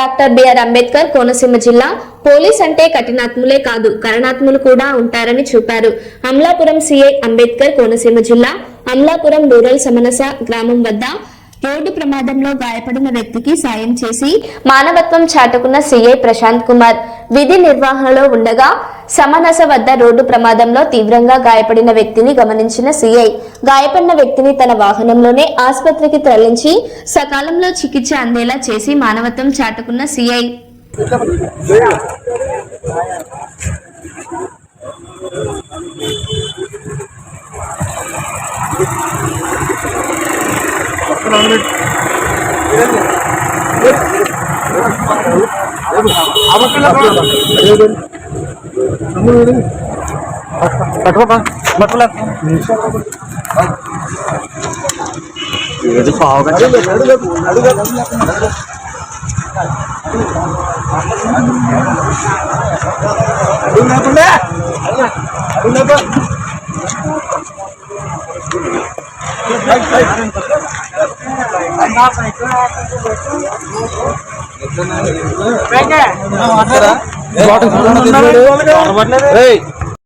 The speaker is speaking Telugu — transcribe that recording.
డాక్టర్ బిఆర్ అంబేద్కర్ కోనసీమ జిల్లా పోలీస్ అంటే కఠినాత్ములే కాదు కరణాత్ములు కూడా ఉంటారని చూపారు. అమలాపురం సిఐ అంబేద్కర్ కోనసీమ జిల్లా అమలాపురం రూరల్ సమనస గ్రామం వద్ద రోడ్డు ప్రమాదంలో గాయపడిన వ్యక్తికి సాయం చేసి మానవత్వం చాటుకున్న సీఐ ప్రశాంత్ కుమార్. విధి నిర్వహణలో ఉండగా సమనస వద్ద రోడ్డు ప్రమాదంలో తీవ్రంగా గాయపడిన వ్యక్తిని గమనించిన సీఐ గాయపడిన వ్యక్తిని తన వాహనంలోనే ఆసుపత్రికి తరలించి సకాలంలో చికిత్స అందేలా చేసి మానవత్వం చాటుకున్న సీఐ. ఏది పావుగా ఏయ్